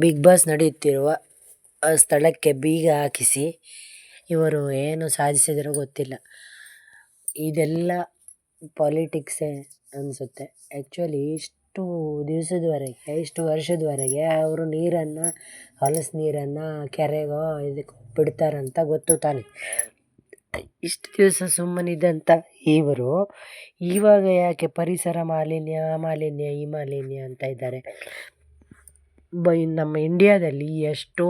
Big boss ನಡೆಯುತ್ತಿರುವ ಸ್ಥಳಕ್ಕೆ ಬೀಗ ಹಾಕಿಸಿ, ಇವರು ಏನು ಸಾಧಿಸಿದರೋ ಗೊತ್ತಿಲ್ಲ. ಇದೆಲ್ಲ ಪಾಲಿಟಿಕ್ಸೇ ಅನಿಸುತ್ತೆ. ಆ್ಯಕ್ಚುಲಿ ಇಷ್ಟು ದಿವಸದವರೆಗೆ, ಇಷ್ಟು ವರ್ಷದವರೆಗೆ ಅವರು ನೀರನ್ನು, ಹೊಲಸು ನೀರನ್ನು ಕೆರೆಗೋ ಇದಕ್ಕೆ ಬಿಡ್ತಾರಂತ ಗೊತ್ತು ತಾನೆ. ಇಷ್ಟು ದಿವಸ ಸುಮ್ಮನಿದ್ದಂಥ ಇವರು, ಇವಾಗ ಯಾಕೆ ಪರಿಸರ ಮಾಲಿನ್ಯ ಆ ಮಾಲಿನ್ಯ ಈ ಮಾಲಿನ್ಯ ಅಂತ ಇದ್ದಾರೆ? ಬೈ ನಮ್ಮ ಇಂಡಿಯಾದಲ್ಲಿ ಎಷ್ಟೋ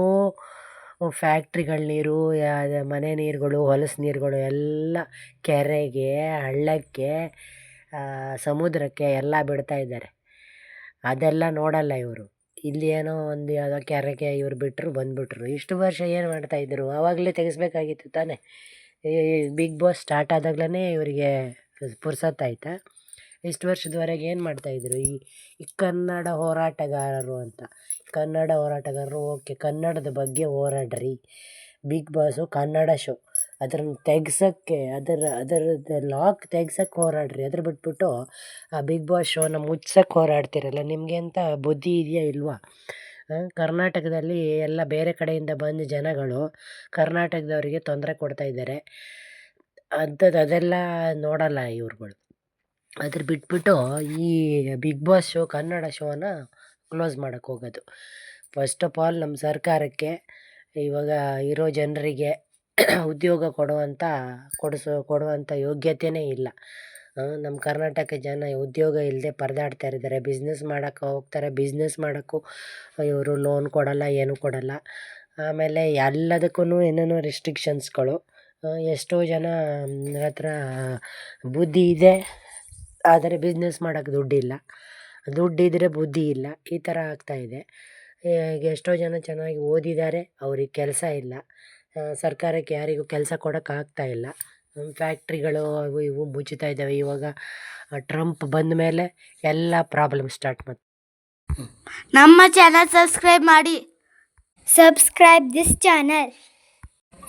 ಫ್ಯಾಕ್ಟ್ರಿಗಳ ನೀರು ಮನೆ ನೀರುಗಳು, ಹೊಲಸು ನೀರುಗಳು ಎಲ್ಲ ಕೆರೆಗೆ, ಹಳ್ಳಕ್ಕೆ ಸಮುದ್ರಕ್ಕೆ ಎಲ್ಲ ಬಿಡ್ತಾ ಇದ್ದಾರೆ. ಅದೆಲ್ಲ ನೋಡಲ್ಲ ಇವರು. ಇಲ್ಲಿ ಏನೋ ಒಂದು ಯಾವುದೋ ಕೆರೆಗೆ ಇವ್ರು ಬಿಟ್ಟರು ಬಂದುಬಿಟ್ರು. ಇಷ್ಟು ವರ್ಷ ಏನು ಮಾಡ್ತಾಯಿದ್ರು ಆವಾಗಲೇ ತೆಗೆಸ್ಬೇಕಾಗಿತ್ತು ತಾನೇ. ಬಿಗ್ ಬಾಸ್ ಸ್ಟಾರ್ಟ್ ಆದಾಗ್ಲೇ ಇವರಿಗೆ ಪುರ್ಸೊತ್ತಾಯ್ತಾ ಇಷ್ಟು ವರ್ಷದವರೆಗೆ ಏನು ಮಾಡ್ತಾಯಿದ್ರು ಈ ಈ ಕನ್ನಡ ಹೋರಾಟಗಾರರು ಅಂತ. ಕನ್ನಡ ಹೋರಾಟಗಾರರು, ಓಕೆ, ಕನ್ನಡದ ಬಗ್ಗೆ ಹೋರಾಡ್ರಿ. Big boss Kannada show. ಅದನ್ನ ತೆಗ್ಸೋಕ್ಕೆ, ಅದರ ಅದರದ್ದು ಲಾಕ್ ತೆಗ್ಸಕ್ಕೆ ಹೋರಾಡ್ರಿ. ಅದ್ರ ಬಿಟ್ಬಿಟ್ಟು ಆ ಬಿಗ್ ಬಾಸ್ ಶೋನ ಮುಚ್ಚಕ್ಕೆ ಹೋರಾಡ್ತಿರಲ್ಲ. ನಿಮಗೆ ಅಂತ ಬುದ್ಧಿ ಇದೆಯಾ ಇಲ್ವಾ? ಕರ್ನಾಟಕದಲ್ಲಿ ಎಲ್ಲ ಬೇರೆ ಕಡೆಯಿಂದ ಬಂದ ಜನಗಳು ಕರ್ನಾಟಕದವರಿಗೆ ತೊಂದರೆ ಕೊಡ್ತಾ ಇದ್ದಾರೆ. ಅಂಥದ್ದು ಅದೆಲ್ಲ ನೋಡಲ್ಲ ಇವ್ರುಗಳು. ಅದ್ರ ಬಿಟ್ಬಿಟ್ಟು ಈ ಬಿಗ್ ಬಾಸ್ ಶೋ ಕನ್ನಡ ಶೋನ ಕ್ಲೋಸ್ ಮಾಡಕ್ಕೆ ಹೋಗೋದು. ಫಸ್ಟ್ ಆಫ್ ಆಲ್ ನಮ್ಮ ಸರ್ಕಾರಕ್ಕೆ ಇವಾಗ ಇರೋ ಜನರಿಗೆ ಉದ್ಯೋಗ ಕೊಡುವಂಥ ಕೊಡಿಸೋ ಕೊಡುವಂಥ ಯೋಗ್ಯತೆಯೇ ಇಲ್ಲ. ನಮ್ಮ ಕರ್ನಾಟಕ ಜನ ಉದ್ಯೋಗ ಇಲ್ಲದೆ ಪರದಾಡ್ತಾ ಇದ್ದಾರೆ. ಬಿಸ್ನೆಸ್ ಮಾಡೋಕ್ಕೆ ಹೋಗ್ತಾರೆ. ಬಿಸ್ನೆಸ್ ಮಾಡೋಕ್ಕೂ ಇವರು ಲೋನ್ ಕೊಡಲ್ಲ, ಏನೂ ಕೊಡಲ್ಲ. ಆಮೇಲೆ ಎಲ್ಲದಕ್ಕೂ ಏನೇನೋ ರೆಸ್ಟ್ರಿಕ್ಷನ್ಸ್ಗಳು ಎಷ್ಟೋ ಜನ ಹತ್ರ ಬುದ್ಧಿ ಇದೆ. ಆದರೆ ಬಿಸ್ನೆಸ್ ಮಾಡೋಕ್ಕೆ ದುಡ್ಡಿಲ್ಲ. ದುಡ್ಡಿದ್ದರೆ ಬುದ್ಧಿ ಇಲ್ಲ. ಈ ಥರ ಆಗ್ತಾಯಿದೆ ಈಗ ಎಷ್ಟೋ ಜನ ಚೆನ್ನಾಗಿ ಓದಿದ್ದಾರೆ. ಅವ್ರಿಗೆ ಕೆಲಸ ಇಲ್ಲ. ಸರ್ಕಾರಕ್ಕೆ ಯಾರಿಗೂ ಕೆಲಸ ಕೊಡೋಕ್ಕಾಗ್ತಾಯಿಲ್ಲ ಫ್ಯಾಕ್ಟ್ರಿಗಳು ಅವು ಇವು ಮುಚ್ಚುತ್ತಾ ಇದ್ದಾವೆ. ಇವಾಗ ಟ್ರಂಪ್ ಬಂದ ಮೇಲೆ ಎಲ್ಲ ಪ್ರಾಬ್ಲಮ್ ಸ್ಟಾರ್ಟ್ ಮಾಡಿ ನಮ್ಮ ಚಾನಲ್ ಸಬ್ಸ್ಕ್ರೈಬ್ ಮಾಡಿ. Subscribe this channel.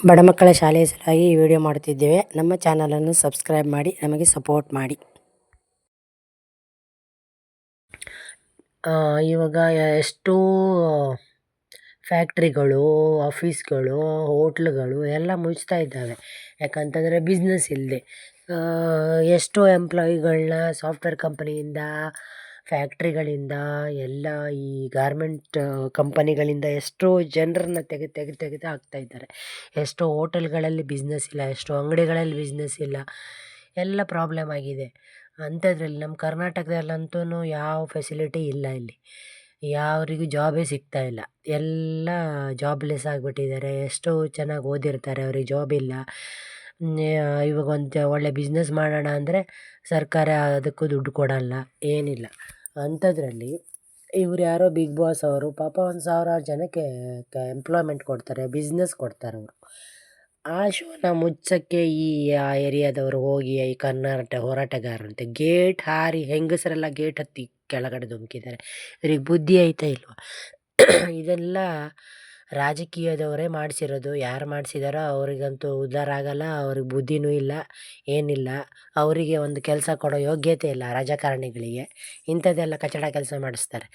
ಬಡ ಮಕ್ಕಳ ಶಾಲೆಯ ಸಲುವಾಗಿ ಈ ವಿಡಿಯೋ ಮಾಡ್ತಿದ್ದೇವೆ. ನಮ್ಮ ಚಾನಲನ್ನು ಸಬ್ಸ್ಕ್ರೈಬ್ ಮಾಡಿ ನಮಗೆ ಸಪೋರ್ಟ್ ಮಾಡಿ. ಇವಾಗ ಎಷ್ಟೋ ಫ್ಯಾಕ್ಟ್ರಿಗಳು, ಆಫೀಸ್ಗಳು, ಹೋಟ್ಲುಗಳು ಎಲ್ಲ ಮುಚ್ತಾ ಇದ್ದಾವೆ. ಯಾಕಂತಂದರೆ ಬಿಸ್ನೆಸ್ ಇಲ್ಲದೆ ಎಷ್ಟೋ ಎಂಪ್ಲಾಯಿಗಳನ್ನ ಸಾಫ್ಟ್ವೇರ್ ಕಂಪನಿಯಿಂದ ಫ್ಯಾಕ್ಟ್ರಿಗಳಿಂದ ಎಲ್ಲ ಈ ಗಾರ್ಮೆಂಟ್ ಕಂಪನಿಗಳಿಂದ ಎಷ್ಟೋ ಜನರನ್ನ ತೆಗೆದು ತೆಗೆದು ತೆಗೆದು ಹಾಕ್ತಾ ಇದ್ದಾರೆ. ಎಷ್ಟೋ ಹೋಟೆಲ್ಗಳಲ್ಲಿ ಬಿಸ್ನೆಸ್ ಇಲ್ಲ, ಎಷ್ಟೋ ಅಂಗಡಿಗಳಲ್ಲಿ ಬಿಸ್ನೆಸ್ ಇಲ್ಲ. ಎಲ್ಲ ಪ್ರಾಬ್ಲಮ್ ಆಗಿದೆ. ಅಂಥದ್ರಲ್ಲಿ ನಮ್ಮ ಕರ್ನಾಟಕದಲ್ಲಂತೂ ಯಾವ ಫೆಸಿಲಿಟಿ ಇಲ್ಲ ಇಲ್ಲಿ. ಯಾರಿಗೂ ಜಾಬೇ ಸಿಗ್ತಾ ಇಲ್ಲ. ಎಲ್ಲ ಜಾಬ್ಲೆಸ್ ಆಗಿಬಿಟ್ಟಿದ್ದಾರೆ. ಎಷ್ಟೋ ಚೆನ್ನಾಗಿ ಓದಿರ್ತಾರೆ, ಅವ್ರಿಗೆ ಜಾಬ್ ಇಲ್ಲ. ಇವಾಗ ಒಂದು ಒಳ್ಳೆ ಬಿಸ್ನೆಸ್ ಮಾಡೋಣ ಅಂದರೆ ಸರ್ಕಾರ ಅದಕ್ಕೂ ದುಡ್ಡು ಕೊಡಲ್ಲ. ಏನಿಲ್ಲ. ಅಂಥದ್ರಲ್ಲಿ ಇವ್ರು ಯಾರೋ ಬಿಗ್ ಬಾಸ್ ಅವರು ಪಾಪ ಒಂದು ಸಾವಿರಾರು ಜನಕ್ಕೆ ಎಂಪ್ಲಾಯ್ಮೆಂಟ್ ಕೊಡ್ತಾರೆ ಬಿಸ್ನೆಸ್ ಕೊಡ್ತಾರೆ ಅವರು. ಆ ಶೋನ ಮುಚ್ಚಕ್ಕೆ ಈ ಆ ಏರಿಯಾದವರು ಹೋಗಿ ಈ ಕರ್ನಾಟಕ ಹೋರಾಟಗಾರರಂತೆ. ಗೇಟ್ ಹಾರಿ ಹೆಂಗಸರೆಲ್ಲ ಗೇಟ್ ಹತ್ತಿ ಕೆಳಗಡೆ ಧುಮುಕಿದ್ದಾರೆ. ಇವ್ರಿಗೆ ಬುದ್ಧಿ ಐತಾ ಇಲ್ವಾ? ಇದೆಲ್ಲ ರಾಜಕೀಯದವರೇ ಮಾಡಿಸಿರೋದು. ಯಾರು ಮಾಡಿಸಿದಾರೋ ಅವರಿಗಂತೂ ಉದ್ಧಾರ ಆಗಲ್ಲ, ಅವ್ರಿಗೆ ಬುದ್ಧಿನೂ ಇಲ್ಲ, ಏನಿಲ್ಲ. ಅವರಿಗೆ ಒಂದು ಕೆಲಸ ಕೊಡೋ ಯೋಗ್ಯತೆ ಇಲ್ಲ ರಾಜಕಾರಣಿಗಳಿಗೆ. ಇಂಥದ್ದೆಲ್ಲ ಕಚಡ ಕೆಲಸ ಮಾಡಿಸ್ತಾರೆ.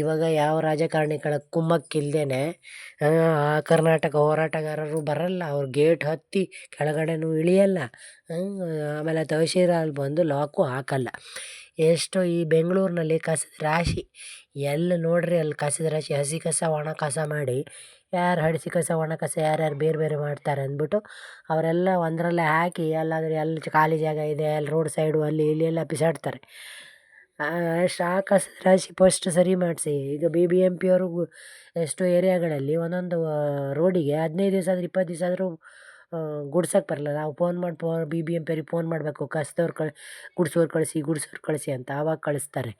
ಇವಾಗ ಯಾವ ರಾಜಕಾರಣಿಗಳ ಕುಮ್ಮಕ್ಕಿಲ್ದೇ ಕರ್ನಾಟಕ ಹೋರಾಟಗಾರರು ಬರಲ್ಲ, ಅವ್ರು ಗೇಟ್ ಹತ್ತಿ ಕೆಳಗಡೆನೂ ಇಳಿಯಲ್ಲ. ಆಮೇಲೆ ತಹಶೀಲ್ದಾರ್ ಬಂದು ಲಾಕು ಹಾಕಲ್ಲ. ಎಷ್ಟೋ ಈ ಬೆಂಗಳೂರಿನಲ್ಲಿ ಕಸದ ರಾಶಿ ಎಲ್ಲಿ ನೋಡ್ರಿ ಅಲ್ಲಿ ಕಸದ ರಾಶಿ, ಹಸಿ ಕಸ, ಒಣ ಕಸ ಮಾಡಿ ಯಾರು ಹಡಿಸಿ ಕಸ, ಒಣ ಕಸ ಯಾರ್ಯಾರು ಬೇರೆ ಬೇರೆ ಮಾಡ್ತಾರೆ ಅಂದ್ಬಿಟ್ಟು ಅವರೆಲ್ಲ ಒಂದರಲ್ಲೇ ಹಾಕಿ ಎಲ್ಲಾದರೂ ಎಲ್ಲಿ ಖಾಲಿ ಜಾಗ ಇದೆ ಅಲ್ಲಿ ರೋಡ್ ಸೈಡು ಅಲ್ಲಿ ಇಲ್ಲಿ ಎಲ್ಲ ಬಿಸಾಡ್ತಾರೆ ಅಷ್ಟು ಆ ಕಸ ರಾಶಿ ಫಸ್ಟ್ ಸರಿ ಮಾಡಿಸಿ. ಈಗ ಬಿ ಬಿ ಎಂ ಪಿ ಅವರು ಎಷ್ಟೋ ಏರಿಯಾಗಳಲ್ಲಿ ಒಂದೊಂದು ರೋಡಿಗೆ ಹದಿನೈದು ದಿವಸ ಆದರೂ ಇಪ್ಪತ್ತು ದಿವಸ ಆದರೂ ಗುಡ್ಸಕ್ಕೆ ಬರಲ್ಲ. ನಾವು ಫೋನ್ ಮಾಡಿ ಫೋ B B M P phone ಮಾಡಬೇಕು. ಕಸದವ್ರು ಕಳ್, ಗುಡ್ಸೋರು ಕಳಿಸಿ ಗುಡ್ಸೋರು ಕಳಿಸಿ ಅಂತ ಆವಾಗ ಕಳಿಸ್ತಾರೆ.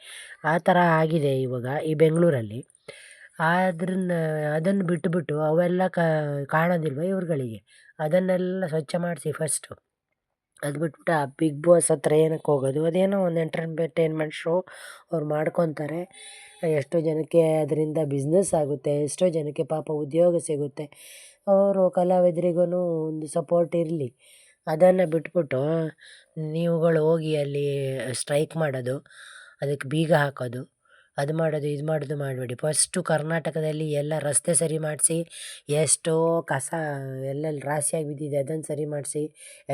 ಆ ಥರ ಆಗಿದೆ ಇವಾಗ ಈ ಬೆಂಗಳೂರಲ್ಲಿ. ಆದ್ರನ್ನ ಅದನ್ನು ಬಿಟ್ಟುಬಿಟ್ಟು ಅವೆಲ್ಲ ಕಾಣೋದಿಲ್ವ ಇವ್ರುಗಳಿಗೆ? ಅದನ್ನೆಲ್ಲ ಸ್ವಚ್ಛ ಮಾಡಿಸಿ ಫಸ್ಟು ಅದು ಬಿಟ್ಬಿಟ್ಟು ಆ ಬಿಗ್ ಬಾಸ್ ಹತ್ರ ಏನಕ್ಕೆ ಹೋಗೋದು? ಅದೇನೋ ಒಂದು ಎಂಟರ್ಟೈನ್ಮೆಂಟ್ ಶೋ ಅವ್ರು ಮಾಡ್ಕೊತಾರೆ. ಎಷ್ಟೋ ಜನಕ್ಕೆ ಅದರಿಂದ ಬಿಸ್ನೆಸ್ ಆಗುತ್ತೆ, ಎಷ್ಟೋ ಜನಕ್ಕೆ ಪಾಪ ಉದ್ಯೋಗ ಸಿಗುತ್ತೆ. ಅವರು ಕಲಾವಿದರಿಗೂ ಒಂದು ಸಪೋರ್ಟ್ ಇರಲಿ. ಅದನ್ನು ಬಿಟ್ಬಿಟ್ಟು ನೀವುಗಳು ಹೋಗಿ ಅಲ್ಲಿ ಸ್ಟ್ರೈಕ್ ಮಾಡೋದು, ಅದಕ್ಕೆ ಬೀಗ ಹಾಕೋದು. ಅದು ಮಾಡೋದು, ಇದು ಮಾಡೋದು ಮಾಡಬೇಡಿ. ಫಸ್ಟು ಕರ್ನಾಟಕದಲ್ಲಿ ಎಲ್ಲ ರಸ್ತೆ ಸರಿ ಮಾಡಿಸಿ, ಎಷ್ಟೋ ಕಸ ಎಲ್ಲೆಲ್ಲಿ ರಾಶಿಯಾಗಿ ಬಿದ್ದಿದೆ ಅದನ್ನು ಸರಿ ಮಾಡಿಸಿ,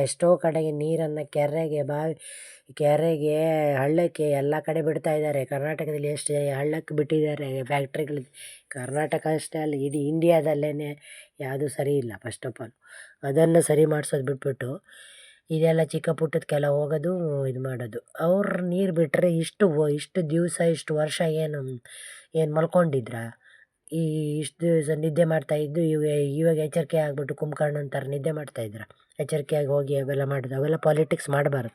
ಎಷ್ಟೋ ಕಡೆಗೆ ನೀರನ್ನು ಕೆರೆಗೆ ಬಾವಿ ಕೆರೆಗೆ, ಹಳ್ಳಕ್ಕೆ ಎಲ್ಲ ಕಡೆ ಬಿಡ್ತಾ ಇದ್ದಾರೆ. ಕರ್ನಾಟಕದಲ್ಲಿ ಎಷ್ಟು ಹಳ್ಳಕ್ಕೆ ಬಿಟ್ಟಿದ್ದಾರೆ ಫ್ಯಾಕ್ಟ್ರಿಗಳು ಕರ್ನಾಟಕ ಅಷ್ಟೇ ಅಲ್ಲ, ಇಡೀ ಇಂಡಿಯಾದಲ್ಲೇ ಯಾವುದೂ ಸರಿ ಇಲ್ಲ ಫಸ್ಟ್ ಆಫ್ ಆಲ್ ಅದನ್ನು ಸರಿ ಮಾಡಿಸೋದು ಬಿಟ್ಬಿಟ್ಟು ಇದೆಲ್ಲ ಚಿಕ್ಕ ಪುಟ್ಟದಕ್ಕೆಲ್ಲ ಹೋಗೋದು, ಇದು ಮಾಡೋದು. ಅವ್ರು ನೀರು ಬಿಟ್ಟರೆ ಇಷ್ಟು ಇಷ್ಟು ದಿವಸ, ಇಷ್ಟು ವರ್ಷ ಏನು ಏನು ಮಲ್ಕೊಂಡಿದ್ರ? ಈ ಇಷ್ಟು ದಿವಸ ನಿದ್ದೆ ಮಾಡ್ತಾಯಿದ್ದು ಇವಾಗ ಇವಾಗ ಎಚ್ಚರಿಕೆ ಆಗಿಬಿಟ್ಟು ಕುಂಭಕರ್ಣನ ಅಂತಾರೆ ನಿದ್ದೆ ಮಾಡ್ತಾಯಿದ್ರ ಎಚ್ಚರಿಕೆಯಾಗಿ ಹೋಗಿ ಅವೆಲ್ಲ ಮಾಡೋದು, ಅವೆಲ್ಲ ಪಾಲಿಟಿಕ್ಸ್ ಮಾಡಬಾರ್ದು.